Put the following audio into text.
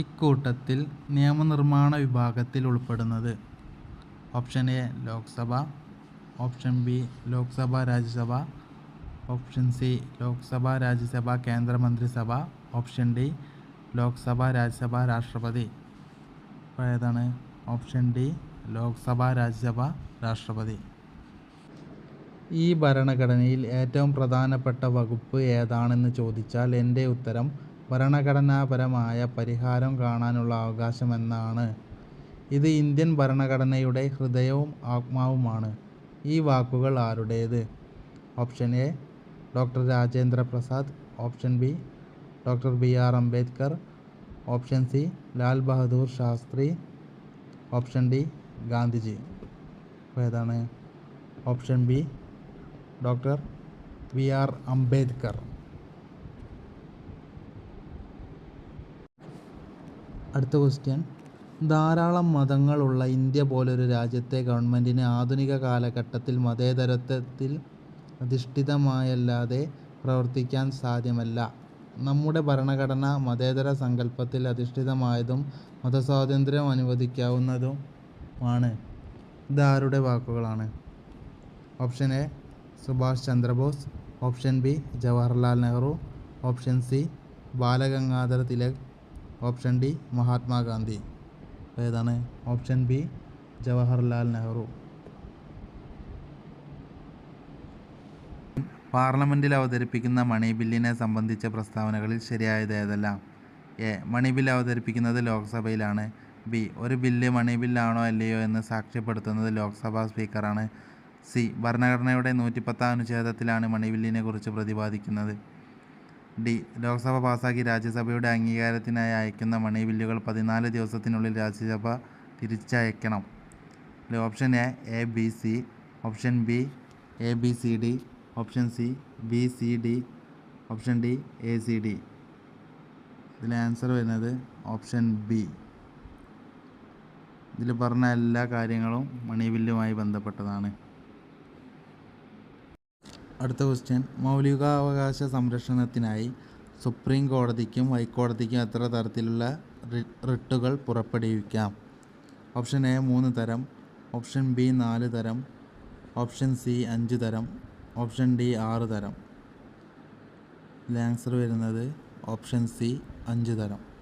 ഇക്കൂട്ടത്തിൽ നിയമനിർമ്മാണ വിഭാഗത്തിൽ ഉൾപ്പെടുന്നത്. Option A Lok Sabha option B Lok Sabha Rajya Sabha option C Lok Sabha Rajya Sabha കേന്ദ്രമന്ത്രിസഭ option D Lok Sabha Rajya Sabha രാഷ്ട്രപതി. അപ്പോൾ ഏതാണ്? ഓപ്ഷൻ ഡി ലോക്സഭ രാജ്യസഭ രാഷ്ട്രപതി. ഈ ഭരണഘടനയിൽ ഏറ്റവും പ്രധാനപ്പെട്ട വകുപ്പ് ഏതാണെന്ന് ചോദിച്ചാൽ എന്റെ ഉത്തരം ഭരണഘടനാപരമായ പരിഹാരം കാണാനുള്ള അവകാശമെന്നാണ്. ഇത് ഇന്ത്യൻ ഭരണഘടനയുടെ ഹൃദയവും ആത്മാവുമാണ്. ഈ വാക്കുകൾ ആരുടേത്? Option A doctor Rajendra Prasad. Option B doctor B R Ambedkar. Option C Lal Bahadur Shastri. Option D Gandhiji. ഏതാണ്? Option B doctor V R Ambedkar. അടുത്ത ക്വസ്റ്റ്യൻ ധാരാളം മതങ്ങളുള്ള ഇന്ത്യ പോലൊരു രാജ്യത്തെ ഗവൺമെന്റിന് ആധുനിക കാലഘട്ടത്തിൽ മതേതരത്വത്തിൽ അധിഷ്ഠിതമായല്ലാതെ പ്രവർത്തിക്കാൻ സാധ്യമല്ല. നമ്മുടെ ഭരണഘടന മതേതര സങ്കല്പത്തിൽ അധിഷ്ഠിതമായതും മതസ്വാതന്ത്ര്യം അനുവദിക്കാവുന്നതുമാണ് ഇതാരുടെ വാക്കുകളാണ്? Option A Subhash Chandra Bose. Option B Jawaharlal Nehru. Option C Balagangadhara Tilak. Option D Mahatma Gandhi. ഏതാണ്? Option B Jawaharlal Nehru. പാർലമെന്റിൽ അവതരിപ്പിക്കുന്ന മണി ബില്ലിനെ സംബന്ധിച്ച പ്രസ്താവനകളിൽ ശരിയായത് ഏതെല്ലാം? എ. മണി ബിൽ അവതരിപ്പിക്കുന്നത് ലോക്സഭയിലാണ്. ബി. ഒരു ബില്ല് മണി ബില്ലാണോ അല്ലയോ എന്ന് സാക്ഷ്യപ്പെടുത്തുന്നത് ലോക്സഭാ സ്പീക്കറാണ്. സി. ഭരണഘടനയുടെ നൂറ്റിപ്പത്താം അനുച്ഛേദത്തിലാണ് മണി ബില്ലിനെ കുറിച്ച് പ്രതിപാദിക്കുന്നത്. ഡി ലോക്സഭ പാസാക്കി രാജ്യസഭയുടെ അംഗീകാരത്തിനായി അയക്കുന്ന മണി ബില്ലുകൾ പതിനാല് ദിവസത്തിനുള്ളിൽ Rajya Sabha തിരിച്ചയക്കണം. Option A A B C option B A B C D option C B C D option D A C D. ഇതിൽ ആൻസർ വരുന്നത് ഓപ്ഷൻ ബി. ഇതിൽ പറഞ്ഞ എല്ലാ കാര്യങ്ങളും മണി ബില്ലുമായി ബന്ധപ്പെട്ടതാണ്. അടുത്ത ക്വസ്റ്റ്യൻ മൗലികാവകാശ സംരക്ഷണത്തിനായി സുപ്രീം കോടതിക്കും ഹൈക്കോടതിക്കും എത്ര തരത്തിലുള്ള റിട്ടുകൾ പുറപ്പെടുവിക്കാം? ഓപ്ഷൻ എ മൂന്ന് തരം. ഓപ്ഷൻ ബി നാല് തരം. ഓപ്ഷൻ സി അഞ്ച് തരം. ഓപ്ഷൻ ഡി ആറ് തരം. ആൻസർ വരുന്നത് ഓപ്ഷൻ സി അഞ്ച് തരം.